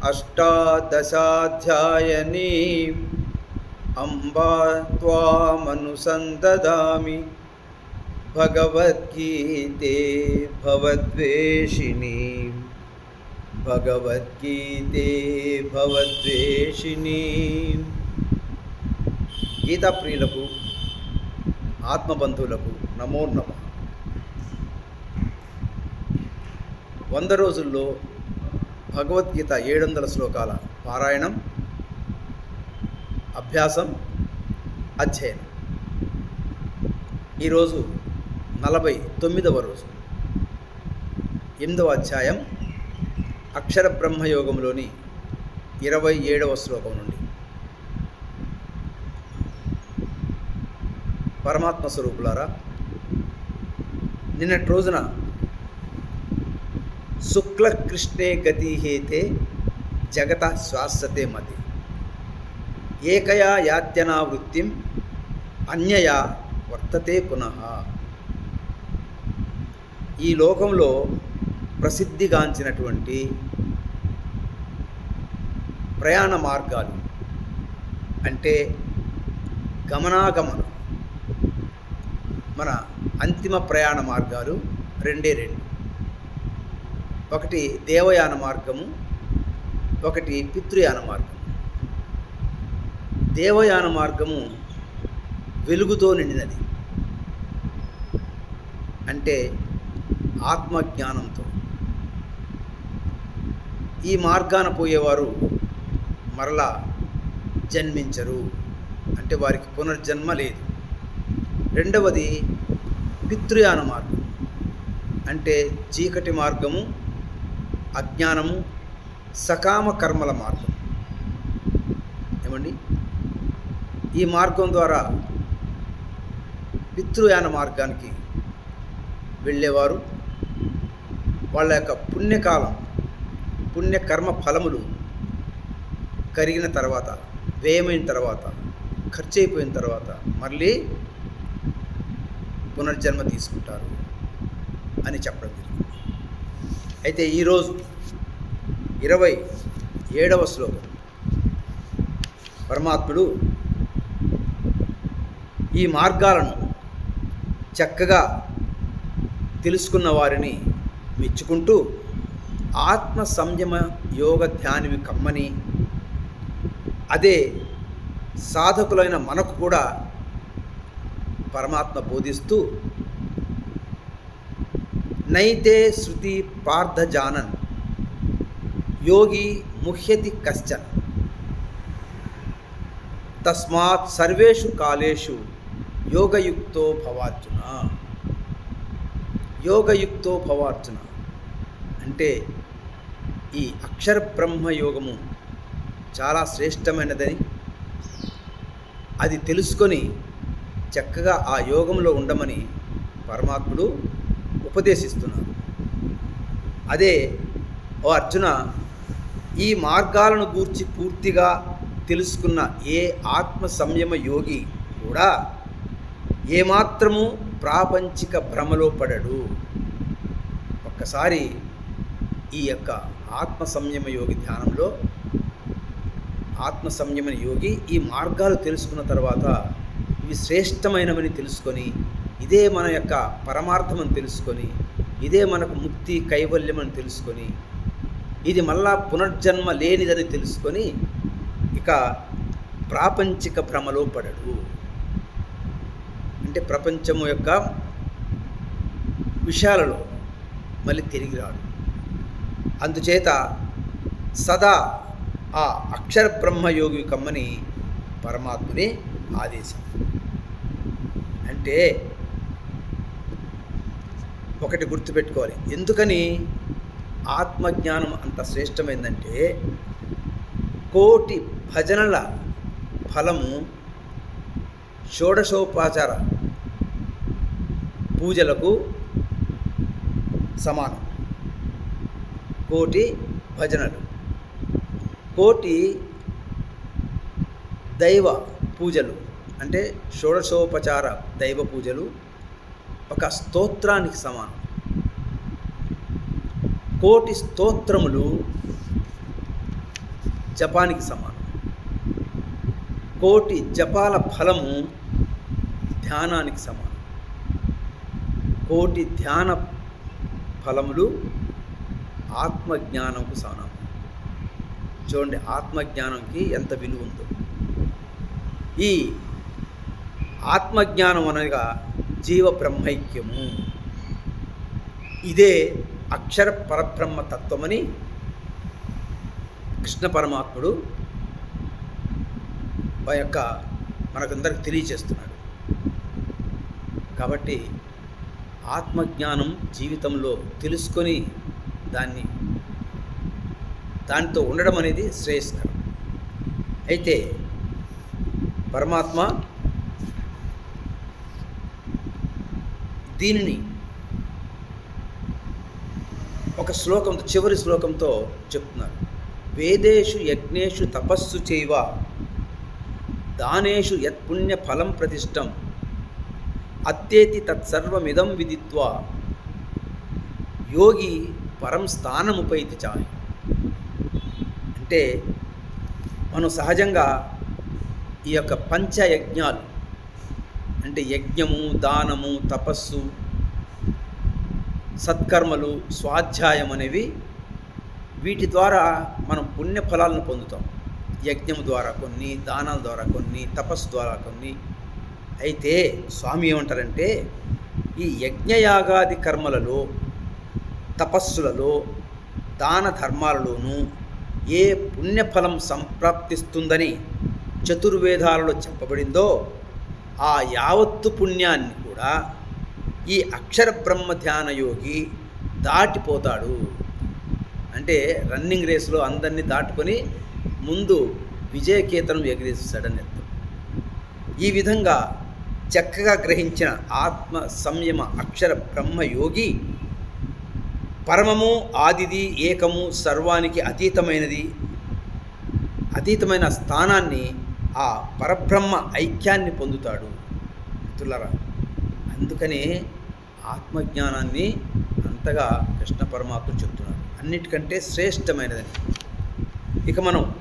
అష్టాదశాధ్యాయనీ అంబా త్వామనుసందదామి భగవద్గీతే భవద్వేషిణి భగవద్గీతే భవద్వేషిణి గీతా ప్రియులకు ఆత్మబంధువులకు నమో నమ వంద రోజుల్లో భగవద్గీత ఏడు వందల శ్లోకాల పారాయణం అభ్యాసం అధ్యయనం. ఈరోజు నలభై తొమ్మిదవ రోజు. ఎనిమిదవ అధ్యాయం అక్షర బ్రహ్మయోగంలోని ఇరవై ఏడవ శ్లోకం నుండి. పరమాత్మ స్వరూపులారా నిన్నటి రోజున శుక్ల కృష్ణే గతి హేతే జగత శ్వాసతే మతి. ఏకయా యాత్యనా వృత్తిం అన్యయా వర్తతే పునః. ఈ లోకంలో ప్రసిద్ధిగాంచినటువంటి ప్రయాణ మార్గాలు అంటే గమనాగమనం. మన అంతిమ ప్రయాణ మార్గాలు రెండే రెండు. ఒకటి దేవయాన మార్గము ఒకటి పితృయాన మార్గం దేవయాన మార్గము వెలుగుతో నిండినది. అంటే ఆత్మజ్ఞానంతో. ఈ మార్గాన పోయేవారు మరలా జన్మించరు. అంటే వారికి పునర్జన్మ లేదు. రెండవది పితృయాన మార్గం అంటే చీకటి మార్గము అజ్ఞానము సకామ కర్మల మార్గం. ఏమండి? ఈ మార్గం ద్వారా పితృయాన మార్గానికి వెళ్ళేవారు. వాళ్ళ యొక్క పుణ్యకాలం పుణ్యకర్మ ఫలములు కరిగిన తర్వాత వ్యయమైన తర్వాత ఖర్చు అయిపోయిన తర్వాత మళ్ళీ పునర్జన్మ తీసుకుంటారు అని చెప్పడం జరిగింది. అయితే ఈరోజు ఇరవై ఏడవ శ్లోకం. పరమాత్ముడు ఈ మార్గాలను చక్కగా తెలుసుకున్న వారిని మెచ్చుకుంటూ ఆత్మ సంయమ యోగ ధ్యానమి కమ్మని అదే సాధకులైన మనకు కూడా పరమాత్మ బోధిస్తూ నైతే శృతి పార్థ జానన్ యోగి ముహ్యతి కశ్చన్. తస్మాత్ సర్వేషు కాలేషు యోగయుక్తో భవార్జున. యోగయుక్తో భవార్జున అంటే ఈ అక్షర బ్రహ్మ యోగము చాలా శ్రేష్టమైనదని. అది తెలుసుకొని చక్కగా ఆ యోగంలో ఉండమని పరమాత్ముడు ఉపదేశిస్తున్నారు. అదే ఓ అర్జున ఈ మార్గాలను గూర్చి పూర్తిగా తెలుసుకున్న ఏ ఆత్మ సంయమ యోగి కూడా ఏమాత్రము ప్రాపంచిక భ్రమలో పడడు. ఒక్కసారి ఈ యొక్క ఆత్మ సంయమ యోగి ధ్యానంలో ఆత్మ సంయమ యోగి ఈ మార్గాలు తెలుసుకున్న తర్వాత ఇవి శ్రేష్టమైనవని తెలుసుకొని ఇదే మన యొక్క పరమార్థం అని తెలుసుకొని ఇదే మనకు ముక్తి కైవల్యం అని తెలుసుకొని ఇది మళ్ళా పునర్జన్మ లేనిదని తెలుసుకొని ఇక ప్రాపంచిక భ్రమలో పడడు. అంటే ప్రపంచము యొక్క విషయాలలో మళ్ళీ తిరిగి రాడు. అందుచేత సదా ఆ అక్షర బ్రహ్మయోగి కమ్మని పరమాత్ముని ఆదేశం. అంటే ఒకటి గుర్తుపెట్టుకోవాలి. ఎందుకని? ఆత్మజ్ఞానం అంత శ్రేష్టమైందంటే కోటి భజనల ఫలము షోడశోపచార పూజలకు సమానం. కోటి భజనలు. కోటి దైవ పూజలు. అంటే షోడశోపచార దైవ పూజలు ఒక స్తోత్రానికి సమానం. కోటి స్తోత్రములు జపానికి సమానం. కోటి జపాల ఫలము ధ్యానానికి సమానం. కోటి ధ్యాన ఫలములు ఆత్మజ్ఞానంకు సమానం. చూడండి ఆత్మజ్ఞానంకి ఎంత విలువ ఉందో. ఈ ఆత్మజ్ఞానం అనగా జీవ బ్రహ్మైక్యము ఇదే అక్షర పరబ్రహ్మ తత్వమని కృష్ణ పరమాత్ముడు ఆ యొక్క మనకందరికి తెలియచేస్తున్నాడు కాబట్టి ఆత్మజ్ఞానం జీవితంలో తెలుసుకొని దాన్ని దానితో ఉండడం అనేది శ్రేయస్కరం. అయితే పరమాత్మ దీనిని ఒక శ్లోకంతో చివరి శ్లోకంతో చెప్తున్నారు. వేదేషు యజ్ఞేషు తపస్సు చేయవ దానేషు యత్పుణ్య ఫలం ప్రతిష్టం అత్యేతి తత్సర్వమిదం విదిత్వా యోగి పరం స్థానముపైతి చాయ్. అంటే మనం సహజంగా ఈ యొక్క పంచయజ్ఞాలు అంటే యజ్ఞము దానము తపస్సు సత్కర్మలు స్వాధ్యాయం అనేవి వీటి ద్వారా మనం పుణ్య ఫలాలను పొందుతాం. యజ్ఞం ద్వారా కొన్ని దానాల ద్వారా కొన్ని తపస్సు ద్వారా కొన్ని. అయితే స్వామి ఏమంటారంటే ఈ యజ్ఞయాగాది కర్మలలో తపస్సులలో దాన ధర్మాలలోనూ ఏ పుణ్యఫలం సంప్రాప్తిస్తుందని చతుర్వేదాలలో చెప్పబడిందో ఆ యావత్తు పుణ్యాన్ని కూడా ఈ అక్షర బ్రహ్మ ధ్యాన యోగి దాటిపోతాడు. అంటే రన్నింగ్ రేసులో అందరినీ దాటుకొని ముందు విజయకేతనం ఎగిరేస్తాడని అర్థం. ఈ విధంగా చక్కగా గ్రహించిన ఆత్మ సంయమ అక్షర బ్రహ్మ యోగి పరమము ఆదిది ఏకము సర్వానికి అతీతమైనది అతీతమైన స్థానాన్ని ఆ పరబ్రహ్మ ఐక్యాన్ని పొందుతాడు. మిత్రులరా అందుకనే ఆత్మజ్ఞానాన్ని అంతగా కృష్ణ పరమాత్మ చెప్తున్నారు అన్నిటికంటే శ్రేష్టమైనదని. ఇక మనం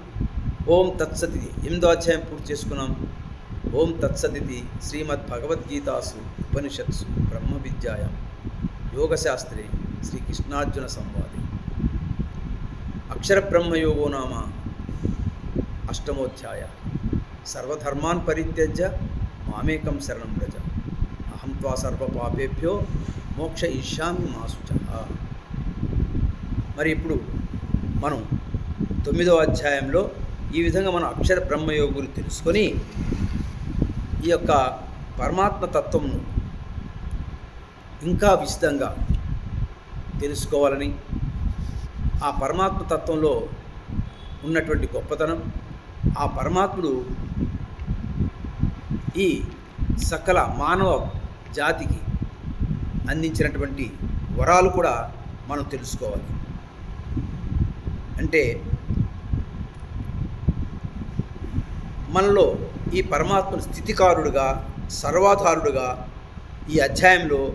ఓం తత్సతి ఎనిమిదో అధ్యాయం పూర్తి చేసుకున్నాం. ఓం తత్సతి శ్రీమద్ భగవద్గీతాసు ఉపనిషత్సు బ్రహ్మ విద్యాయాం యోగశాస్త్రే శ్రీకృష్ణార్జున సంవాది. అక్షర బ్రహ్మయోగో నామ అష్టమోధ్యాయ. సర్వధర్మాన్ పరిత్యజ్య మామేకం శరణం వ్రజ. అహం త్వా సర్వపాపేభ్యో మోక్ష ఇష్యామి మాసుచ మరి ఇప్పుడు మనం తొమ్మిదవ అధ్యాయంలో ఈ విధంగా మనం అక్షర బ్రహ్మయోగులు తెలుసుకొని ఈ యొక్క పరమాత్మ తత్వంను ఇంకా విశదంగా తెలుసుకోవాలని ఆ పరమాత్మ తత్వంలో ఉన్నటువంటి గొప్పతనం ఆ పరమాత్ముడు ఈ సకల మానవ జాతికి అందించినటువంటి వరాలు కూడా మనం తెలుసుకోవాలి. అంటే మనలో ఈ పరమాత్మను స్థితికారుడుగా సర్వాధారుడుగా ఈ అధ్యాయంలో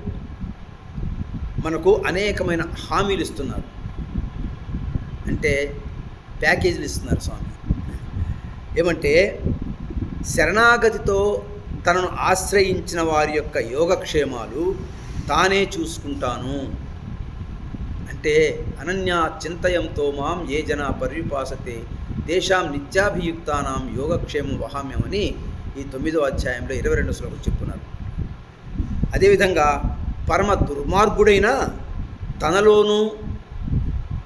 మనకు అనేకమైన హామీలు ఇస్తున్నారు. అంటే ప్యాకేజీలు ఇస్తున్నారు స్వామి. ఏమంటే శరణాగతితో తనను ఆశ్రయించిన వారి యొక్క యోగక్షేమాలు తానే చూసుకుంటాను. అంటే అనన్య చింతయంతో మాం ఏ జన పర్యుపాసతే దేశాం నిత్యాభియుక్తానాం యోగక్షేమం వహామ్యమని ఈ తొమ్మిదో అధ్యాయంలో ఇరవై రెండు శ్లోకం చెప్పున్నారు. అదేవిధంగా పరమ దుర్మార్గుడైన తనలోనూ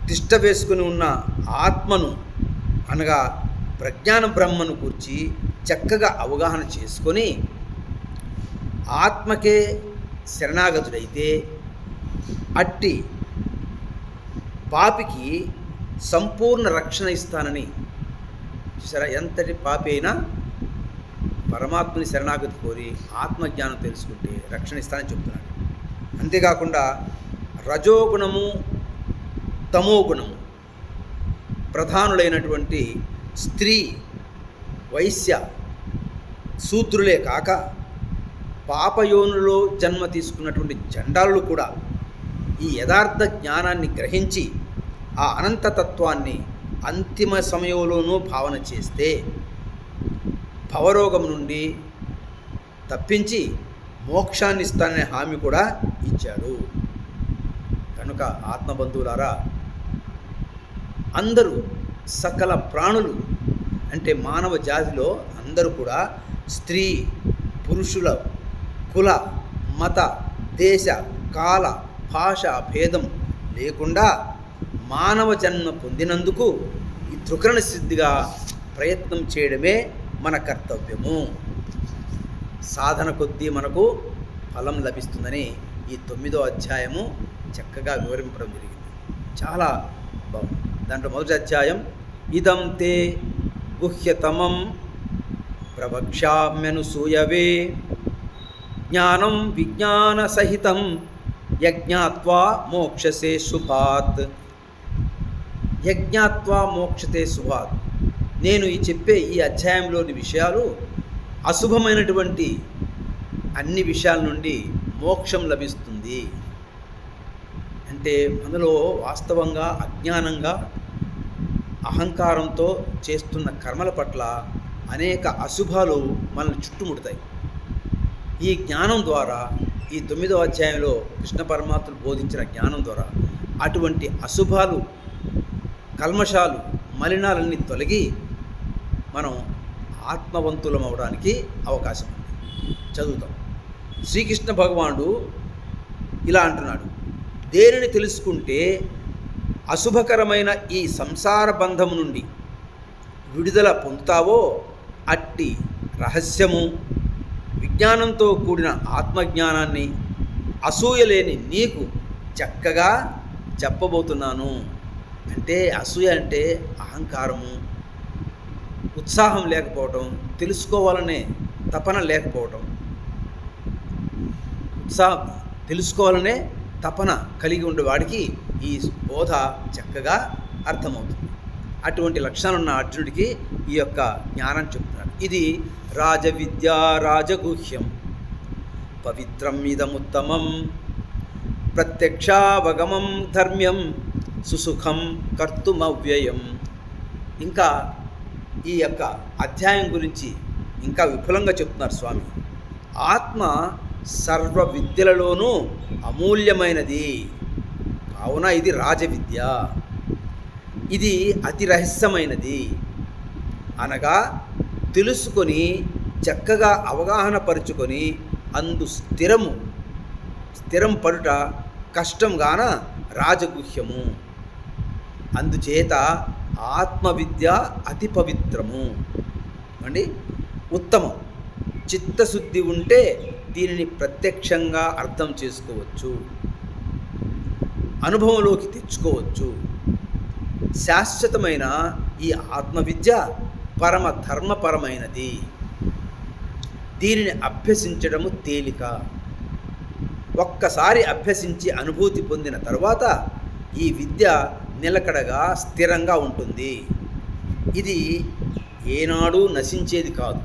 తిష్ట వేసుకుని ఉన్న ఆత్మను అనగా ప్రజ్ఞాన బ్రహ్మను కూర్చి చక్కగా అవగాహన చేసుకొని ఆత్మకే శరణాగతుడైతే అట్టి పాపికి సంపూర్ణ రక్షణ ఇస్తానని. శర ఎంతటి పాపి అయినా పరమాత్మని శరణాగతి కోరి ఆత్మజ్ఞానం తెలుసుకుంటే రక్షణ ఇస్తానని చెప్తున్నాడు. అంతేకాకుండా రజోగుణము తమోగుణము ప్రధానులైనటువంటి స్త్రీ వైశ్య శూద్రులే కాక పాపయోనులో జన్మ తీసుకున్నటువంటి జండాలు కూడా ఈ యథార్థ జ్ఞానాన్ని గ్రహించి ఆ అనంతతత్వాన్ని అంతిమ సమయంలోనూ భావన చేస్తే భవరోగం నుండి తప్పించి మోక్షాన్ని ఇస్తాననే హామీ కూడా ఇచ్చాడు. కనుక ఆత్మబంధువులారా అందరూ సకల ప్రాణులు అంటే మానవ జాతిలో అందరూ కూడా స్త్రీ పురుషుల కుల మత దేశ కాల భాష భేదం లేకుండా మానవ జన్మ పొందినందుకు ఈ త్రుకరణ సిద్ధిగా ప్రయత్నం చేయడమే మన కర్తవ్యము. సాధన కొద్దీ మనకు ఫలం లభిస్తుందని ఈ తొమ్మిదో అధ్యాయము చక్కగా వివరింపడం జరిగింది. చాలా బాగుంది. దాంట్లో మొదటి అధ్యాయం ఇదం తే గుహ్యతమం ప్రవక్ష్యామ్యనుసూయవే. జ్ఞానం విజ్ఞాన సహితం యజ్ఞాత్వా మోక్షసే శుభాత్ యజ్ఞాత్వా మోక్షతే శుభాత్ నేను ఈ చెప్పే ఈ అధ్యాయంలోని విషయాలు అశుభమైనటువంటి అన్ని విషయాల నుండి మోక్షం లభిస్తుంది. అంటే మనలో వాస్తవంగా అజ్ఞానంగా అహంకారంతో చేస్తున్న కర్మల పట్ల అనేక అశుభాలు మనల్ని చుట్టుముడతాయి. ఈ జ్ఞానం ద్వారా ఈ తొమ్మిదవ అధ్యాయంలో కృష్ణ పరమాత్ముడు బోధించిన జ్ఞానం ద్వారా అటువంటి అశుభాలు కల్మషాలు మలినాలన్నీ తొలగి మనం ఆత్మవంతులం అవడానికి అవకాశం ఉంది. చదువుతాం. శ్రీకృష్ణ భగవానుడు ఇలా అంటున్నాడు. దేనిని తెలుసుకుంటే అశుభకరమైన ఈ సంసార బంధము నుండి విడుదల పొందుతావో అట్టి రహస్యము. విజ్ఞానంతో కూడిన ఆత్మజ్ఞానాన్ని అసూయ లేని నీకు చక్కగా చెప్పబోతున్నాను. అంటే అసూయ అంటే అహంకారము. ఉత్సాహం లేకపోవటం తెలుసుకోవాలనే తపన లేకపోవటం. ఉత్సాహం తెలుసుకోవాలనే తపన కలిగి ఉండేవాడికి ఈ బోధ చక్కగా అర్థమవుతుంది. అటువంటి లక్షణాలు ఉన్న అర్జునుడికి ఈ యొక్క జ్ఞానం చెప్తున్నాడు ఇది రాజవిద్యా రాజగుహ్యం. పవిత్రం ఇదముత్తమం. ప్రత్యక్షావగమం ధర్మ్యం. సుసుఖం కర్తుమవ్యయం. ఇంకా ఈ యొక్క అధ్యాయం గురించి ఇంకా విఫలంగా చెప్తున్నారు స్వామి. ఆత్మ సర్వ విద్యలలోనూ అమూల్యమైనది. కావున ఇది రాజవిద్య. ఇది అతి రహస్యమైనది. అనగా తెలుసుకొని చక్కగా అవగాహన పరుచుకొని అందు స్థిరము స్థిరం పడుట కష్టంగాన రాజగుహ్యము. అందుచేత ఆత్మవిద్య అతి పవిత్రము. అండి ఉత్తమం. చిత్తశుద్ధి ఉంటే దీనిని ప్రత్యక్షంగా అర్థం చేసుకోవచ్చు. అనుభవంలోకి తెచ్చుకోవచ్చు. శాశ్వతమైన ఈ ఆత్మవిద్య పరమ ధర్మపరమైనది. దీనిని అభ్యసించడము తేలిక. ఒక్కసారి అభ్యసించి అనుభూతి పొందిన తర్వాత ఈ విద్య నిలకడగా స్థిరంగా ఉంటుంది. ఇది ఏనాడు నశించేది కాదు.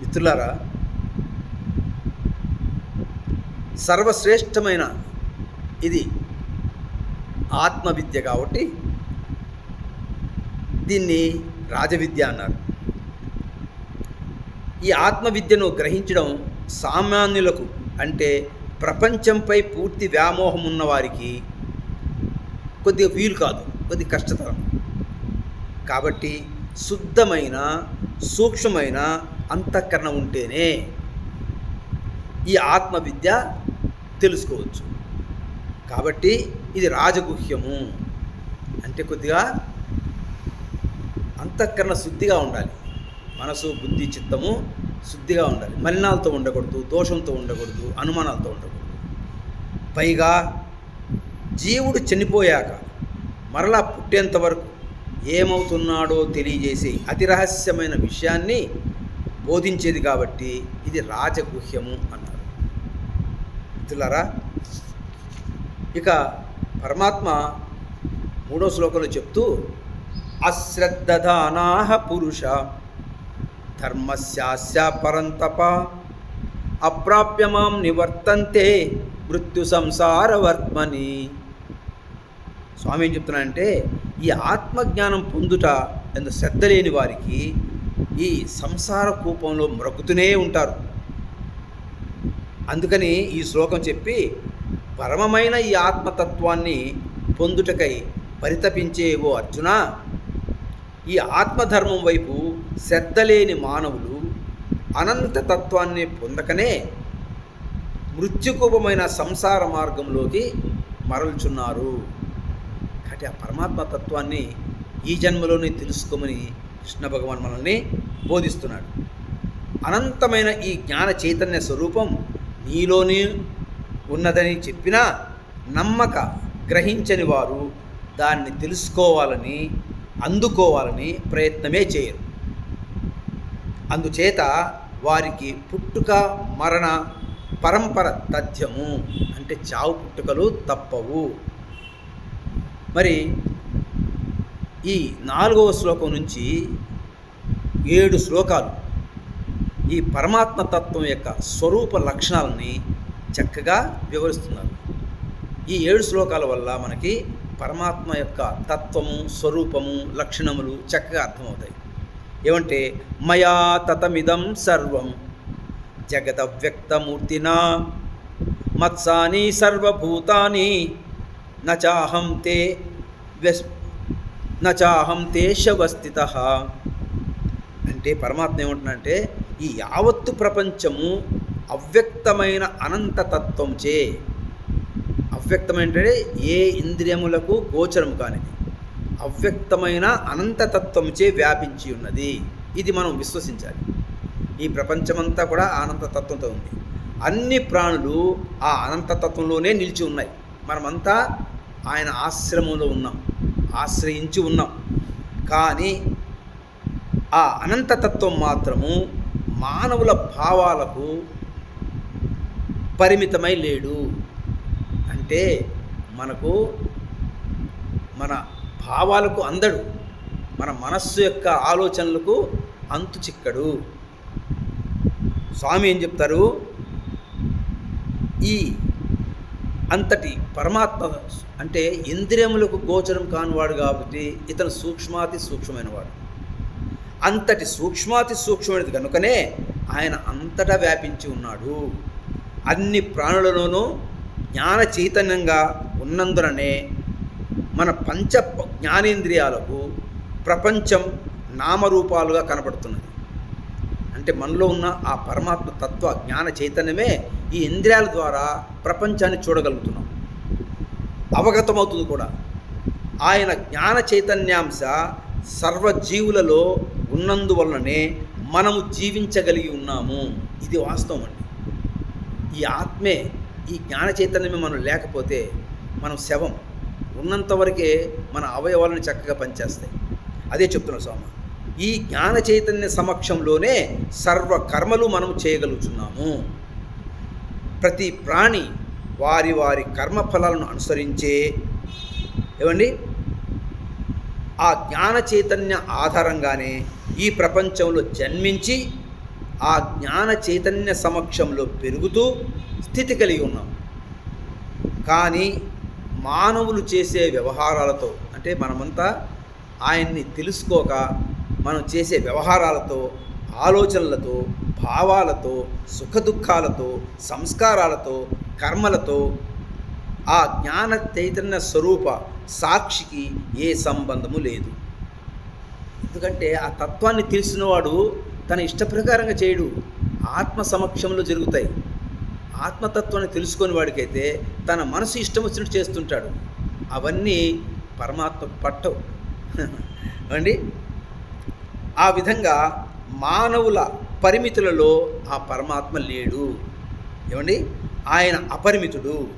మిత్రులారా సర్వశ్రేష్టమైన ఇది ఆత్మవిద్య కాబట్టి దీన్ని రాజవిద్య అన్నారు. ఈ ఆత్మవిద్యను గ్రహించడం సామాన్యులకు అంటే ప్రపంచంపై పూర్తి వ్యామోహం ఉన్న వారికి కొద్దిగా వీలు కాదు కొద్ది కష్టతరం. కాబట్టి శుద్ధమైన సూక్ష్మమైన అంతఃకరణ ఉంటేనే ఈ ఆత్మవిద్య తెలుసుకోవచ్చు. కాబట్టి ఇది రాజగుహ్యము. అంటే కొద్దిగా అంతఃకరణ శుద్ధిగా ఉండాలి. మనసు బుద్ధి చిత్తము శుద్ధిగా ఉండాలి. మలినాలతో ఉండకూడదు దోషంతో ఉండకూడదు అనుమానాలతో ఉండకూడదు. పైగా జీవుడు చనిపోయాక మరలా పుట్టేంత వరకు ఏమవుతున్నాడో తెలియజేసే అతి రహస్యమైన విషయాన్ని బోధించేది కాబట్టి ఇది రాజగుహ్యము అన్నారు. మిత్రులారా ఇక పరమాత్మ మూడో శ్లోకంలో చెప్తూ అశ్రద్ధదానాహ పురుష ధర్మస్యాస్య పరంతప అప్రాప్యమాం నివర్తంతే మృత్యు సంసారవర్త్మని స్వామి ఏం చెప్తున్నానంటే ఈ ఆత్మజ్ఞానం పొందుట ఎంత శ్రద్ధ లేని వారికి ఈ సంసార కూపంలో మ్రొక్కుతూనే ఉంటారు. అందుకని ఈ శ్లోకం చెప్పి పరమమైన ఈ ఆత్మతత్వాన్ని పొందుటకై పరితపించే ఓ అర్జున ఈ ఆత్మధర్మం వైపు శ్రద్ధ లేని మానవులు అనంత తత్వాన్ని పొందకనే మృత్యుకూపమైన సంసార మార్గంలోకి మరల్చున్నారు. కాబట్టి ఆ పరమాత్మ తత్వాన్ని ఈ జన్మలోనే తెలుసుకోమని కృష్ణ భగవాన్ మనల్ని బోధిస్తున్నాడు. అనంతమైన ఈ జ్ఞాన చైతన్య స్వరూపం నీలోనే ఉన్నదని చెప్పినా నమ్మక గ్రహించని వారు దాన్ని తెలుసుకోవాలని అందుకోవాలని ప్రయత్నమే చేయరు. అందుచేత వారికి పుట్టుక మరణ పరంపర తథ్యము అంటే చావు పుట్టుకలు తప్పవు. మరి ఈ నాలుగవ శ్లోకం నుంచి ఏడు శ్లోకాలు ఈ పరమాత్మ తత్వం యొక్క స్వరూప లక్షణాలని చక్కగా వివరిస్తున్నారు. ఈ ఏడు శ్లోకాల వల్ల మనకి పరమాత్మ యొక్క తత్వము స్వరూపము లక్షణములు చక్కగా అర్థమవుతాయి. ఏమంటే మయా తతమిదం సర్వం జగదవ్యక్తమూర్తినా మత్సాని సర్వభూతాని నచాహం తే వ్యస్ నచాహం తే శవస్థిత. అంటే పరమాత్మ ఏమంటున్నంటే ఈ యావత్తు ప్రపంచము అవ్యక్తమైన అనంతతత్వంచే. అవ్యక్తమైనటే ఏ ఇంద్రియములకు గోచరము కానిది. అవ్యక్తమైన అనంతతత్వంచే వ్యాపించి ఉన్నది. ఇది మనం విశ్వసించాలి. ఈ ప్రపంచమంతా కూడా అనంతతత్వంతో ఉంది. అన్ని ప్రాణులు ఆ అనంతతత్వంలోనే నిలిచి ఉన్నాయి. మనమంతా ఆయన ఆశ్రమంలో ఉన్నాం. ఆశ్రయించి ఉన్నాం. కానీ ఆ అనంతతత్వం మాత్రము మానవుల భావాలకు పరిమితమై లేడు. అంటే మనకు మన భావాలకు అందడు. మన మనస్సు యొక్క ఆలోచనలకు అంతు చిక్కడు. స్వామి ఏం చెప్తారు? ఈ అంతటి పరమాత్మ అంటే ఇంద్రియములకు గోచరం కానివాడు కాబట్టి ఇతను సూక్ష్మాతి సూక్ష్మమైనవాడు. అంతటి సూక్ష్మాతి సూక్ష్మమైనది కనుకనే ఆయన అంతటా వ్యాపించి ఉన్నాడు. అన్ని ప్రాణులలోనూ జ్ఞాన చైతన్యంగా ఉన్నందుననే మన పంచ జ్ఞానేంద్రియాలకు ప్రపంచం నామరూపాలుగా కనపడుతున్నది. అంటే మనలో ఉన్న ఆ పరమాత్మ తత్వ జ్ఞాన చైతన్యమే ఈ ఇంద్రియాల ద్వారా ప్రపంచాన్ని చూడగలుగుతున్నాం. అవగతమవుతుంది కూడా. ఆయన జ్ఞాన చైతన్యాంశ సర్వజీవులలో ఉన్నందువలననే మనము జీవించగలిగి ఉన్నాము. ఇది వాస్తవం అండి. ఈ ఆత్మే ఈ జ్ఞాన చైతన్యమే మనం లేకపోతే మనం శవం. ఉన్నంతవరకే మన అవయవాలను చక్కగా పనిచేస్తాయి. అదే చెప్తున్నాం స్వామి. ఈ జ్ఞాన చైతన్య సమక్షంలోనే సర్వ కర్మలు మనం చేయగలుగుతున్నాము. ప్రతి ప్రాణి వారి వారి కర్మఫలాలను అనుసరించే ఏమండి? ఆ జ్ఞాన చైతన్య ఆధారంగానే ఈ ప్రపంచంలో జన్మించి ఆ జ్ఞాన చైతన్య సమక్షంలో పెరుగుతూ స్థితి కలిగి ఉన్నాం. కానీ మానవులు చేసే వ్యవహారాలతో అంటే మనమంతా ఆయన్ని తెలుసుకోక మనం చేసే వ్యవహారాలతో ఆలోచనలతో భావాలతో సుఖదుఖాలతో సంస్కారాలతో కర్మలతో ఆ జ్ఞాన చైతన్య స్వరూప సాక్షికి ఏ సంబంధము లేదు. ఎందుకంటే ఆ తత్వాన్ని తెలిసినవాడు తన ఇష్ట ప్రకారంగా చేయడు. ఆత్మ సమక్షంలో జరుగుతాయి. ఆత్మతత్వాన్ని తెలుసుకొని వాడికైతే తన మనసు ఇష్టం వచ్చినట్టు చేస్తుంటాడు. అవన్నీ పరమాత్మకు పట్టవు. అండి ఆ విధంగా మానవుల పరిమితులలో ఆ పరమాత్మ లేడు. ఏమండి? ఆయన అపరిమితుడు.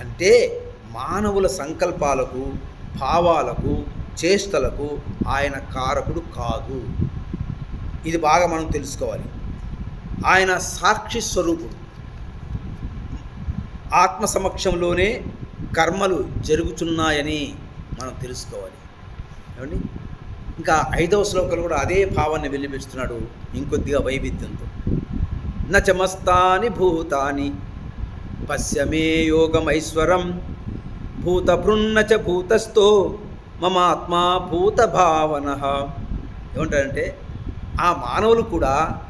అంటే మానవుల సంకల్పాలకు భావాలకు చేష్టలకు ఆయన కారకుడు కాదు. ఇది బాగా మనం తెలుసుకోవాలి. ఆయన సాక్షి స్వరూపుడు. ఆత్మ సమక్షంలోనే కర్మలు జరుగుతున్నాయని మనం తెలుసుకోవాలి. ఏమండి? ఇంకా ఐదవ శ్లోకాలు కూడా అదే భావాన్ని వెలిపిస్తున్నాడు ఇంకొద్దిగా వైవిధ్యంతో. నచమస్తాని భూతాని పశ్యమే యోగమైశ్వరం. భూతభృన్నచ భూతస్థో మమాత్మా భూత భావన ఏమంటారంటే ఆ మానవులు కూడా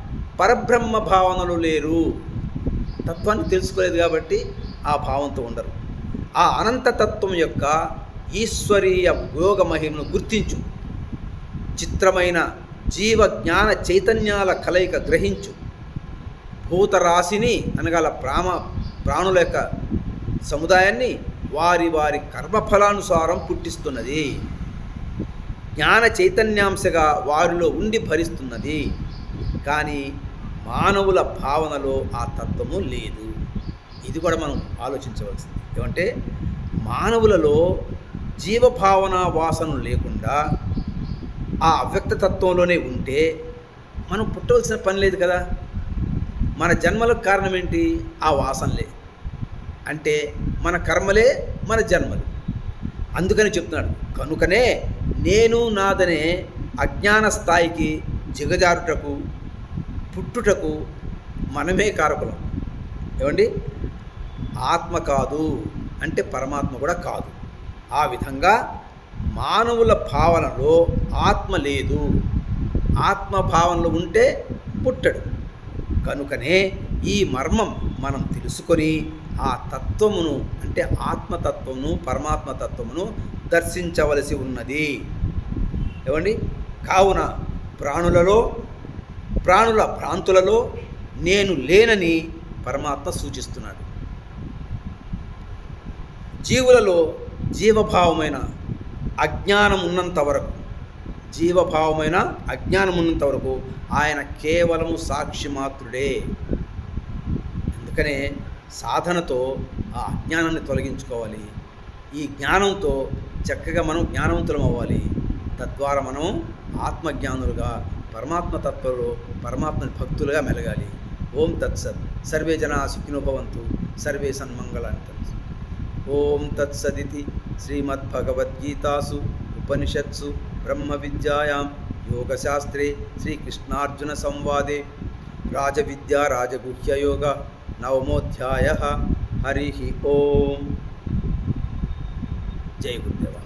పరబ్రహ్మ భావనలు లేరు. తత్వాన్ని తెలుసుకోలేదు కాబట్టి ఆ భావంతో ఉండరు. ఆ అనంత తత్వం యొక్క ఈశ్వరీయ యోగ మహిమను గుర్తించు. చిత్రమైన జీవ జ్ఞాన చైతన్యాల కలయిక గ్రహించు. భూతరాశిని అనగల ప్రామ ప్రాణుల యొక్క సముదాయాన్ని వారి వారి కర్మఫలానుసారం పుట్టిస్తున్నది. జ్ఞాన చైతన్యాంశగా వారిలో ఉండి భరిస్తున్నది. కానీ మానవుల భావనలో ఆ తత్వము లేదు. ఇది కూడా మనం ఆలోచించవలసింది. ఏమంటే మానవులలో జీవభావన వాసన లేకుండా ఆ అవ్యక్త తత్వంలోనే ఉంటే మనం పుట్టవలసిన పని లేదు కదా. మన జన్మలకు కారణం ఏంటి? ఆ వాసనలే అంటే మన కర్మలే మన జన్మలు. అందుకని చెప్తున్నాడు కనుకనే నేను నాదనే అజ్ఞాన స్థాయికి జిగజారుటకు పుట్టుటకు మనమే కారకులం. ఏమండి? ఆత్మ కాదు అంటే పరమాత్మ కూడా కాదు. ఆ విధంగా మానవుల భావనలో ఆత్మ లేదు. ఆత్మ భావనలో ఉంటే పుట్టడు. కనుకనే ఈ మర్మం మనం తెలుసుకొని ఆ తత్వమును అంటే ఆత్మతత్వమును పరమాత్మతత్వమును దర్శించవలసి ఉన్నది. ఏమండి? కావున ప్రాణులలో ప్రాణుల భ్రాంతులలో నేను లేనని పరమాత్మ సూచిస్తున్నాడు. జీవులలో జీవభావమైన అజ్ఞానం ఉన్నంత వరకు జీవభావమైన అజ్ఞానం ఉన్నంత వరకు ఆయన కేవలము సాక్షి మాత్రుడే. అందుకనే సాధనతో ఆ అజ్ఞానాన్ని తొలగించుకోవాలి. ఈ జ్ఞానంతో చక్కగా మనం జ్ఞానవంతులం అవ్వాలి. తద్వారా మనం ఆత్మజ్ఞానులుగా పరమాత్మ తత్వంలో పరమాత్మ భక్తులుగా మెలగాలి. ఓం తత్సత్. సర్వే జనా సుఖినోభవంతు. సర్వే సన్మంగళాన్ని ఓం తత్సదితి. శ్రీమద్భగవద్గీతాసు. ఉపనిషత్సు. బ్రహ్మ విద్యాయాం యోగశాస్త్రే. శ్రీకృష్ణార్జున సంవాదే. రాజవిద్యా రాజగుహ్యయోగ. नवमोध्याय। हरि ओम। जय गुरुदेवा।